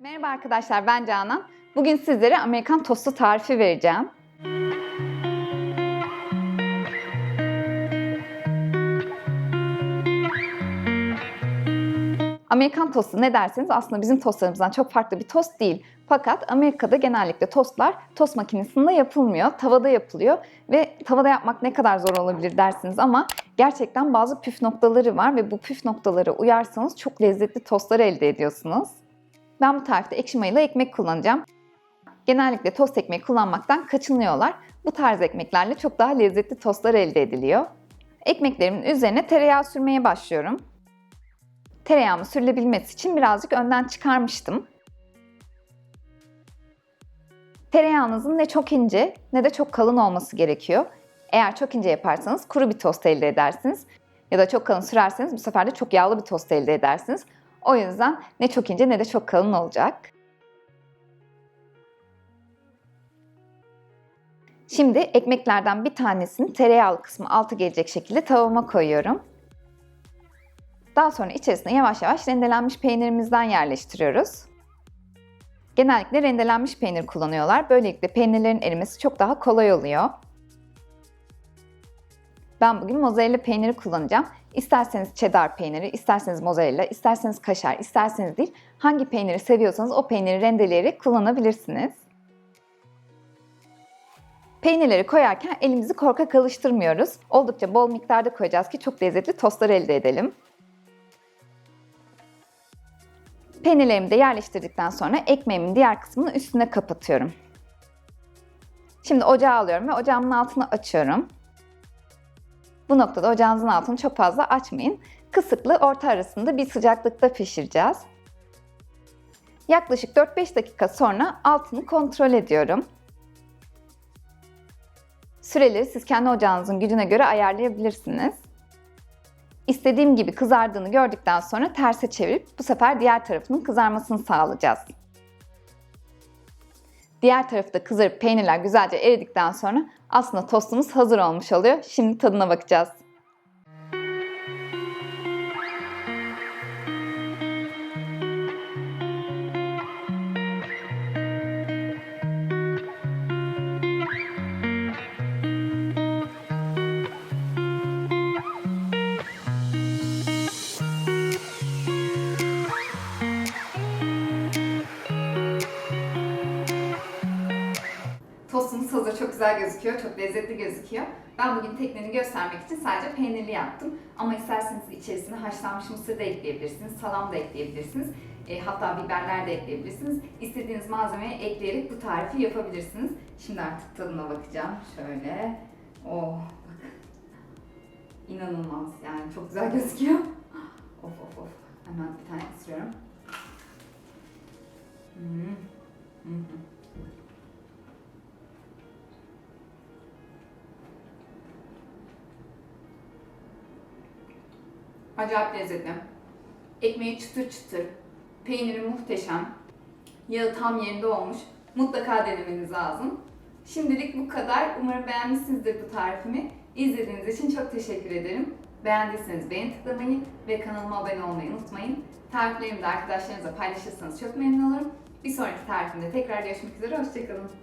Merhaba arkadaşlar ben Canan. Bugün sizlere Amerikan tostu tarifi vereceğim. Amerikan tostu ne derseniz aslında bizim tostlarımızdan çok farklı bir tost değil. Fakat Amerika'da genellikle tostlar tost makinesinde yapılmıyor, tavada yapılıyor ve tavada yapmak ne kadar zor olabilir dersiniz ama gerçekten bazı püf noktaları var ve bu püf noktalara uyarsanız çok lezzetli tostlar elde ediyorsunuz. Ben bu tarifte ekşi mayalı ekmek kullanacağım. Genellikle tost ekmeği kullanmaktan kaçınıyorlar. Bu tarz ekmeklerle çok daha lezzetli tostlar elde ediliyor. Ekmeklerimin üzerine tereyağı sürmeye başlıyorum. Tereyağımı sürülebilmesi için birazcık önden çıkarmıştım. Tereyağınızın ne çok ince ne de çok kalın olması gerekiyor. Eğer çok ince yaparsanız kuru bir tost elde edersiniz. Ya da çok kalın sürerseniz bu sefer de çok yağlı bir tost elde edersiniz. O yüzden ne çok ince ne de çok kalın olacak. Şimdi ekmeklerden bir tanesini tereyağlı kısmı altı gelecek şekilde tavama koyuyorum. Daha sonra içerisine yavaş yavaş rendelenmiş peynirimizden yerleştiriyoruz. Genellikle rendelenmiş peynir kullanıyorlar. Böylelikle peynirlerin erimesi çok daha kolay oluyor. Ben bugün mozzarella peyniri kullanacağım. İsterseniz cheddar peyniri, isterseniz mozzarella, isterseniz kaşar, isterseniz değil. Hangi peyniri seviyorsanız o peyniri rendeleyerek kullanabilirsiniz. Peynirleri koyarken elimizi korkak alıştırmıyoruz. Oldukça bol miktarda koyacağız ki çok lezzetli tostlar elde edelim. Peynirlerimi de yerleştirdikten sonra ekmeğimin diğer kısmını üstüne kapatıyorum. Şimdi ocağı alıyorum ve ocağımın altını açıyorum. Bu noktada ocağınızın altını çok fazla açmayın. Kısıklı orta arasında bir sıcaklıkta pişireceğiz. Yaklaşık 4-5 dakika sonra altını kontrol ediyorum. Süreleri siz kendi ocağınızın gücüne göre ayarlayabilirsiniz. İstediğim gibi kızardığını gördükten sonra terse çevirip bu sefer diğer tarafının kızarmasını sağlayacağız. Diğer tarafı da kızarıp peynirler güzelce eridikten sonra aslında tostumuz hazır olmuş oluyor. Şimdi tadına bakacağız. Güzel gözüküyor, çok lezzetli gözüküyor. Ben bugün tekniğini göstermek için sadece peynirli yaptım. Ama isterseniz içerisine haşlanmış mısır da ekleyebilirsiniz, salam da ekleyebilirsiniz. E, hatta biberler de ekleyebilirsiniz. İstediğiniz malzemeyi ekleyerek bu tarifi yapabilirsiniz. Şimdi artık tadına bakacağım. Şöyle. Oh, bak. İnanılmaz yani çok güzel gözüküyor. Of of of. Hemen bir tane ısırıyorum. Hmm. Hı Acayip lezzetli. Ekmeği çıtır çıtır. Peyniri muhteşem. Yağı tam yerinde olmuş. Mutlaka denemeniz lazım. Şimdilik bu kadar. Umarım beğenmişsinizdir bu tarifimi. İzlediğiniz için çok teşekkür ederim. Beğendiyseniz beğen tıklamayı ve kanalıma abone olmayı unutmayın. Tariflerimi de arkadaşlarınızla paylaşırsanız çok memnun olurum. Bir sonraki tarifimde tekrar görüşmek üzere. Hoşçakalın.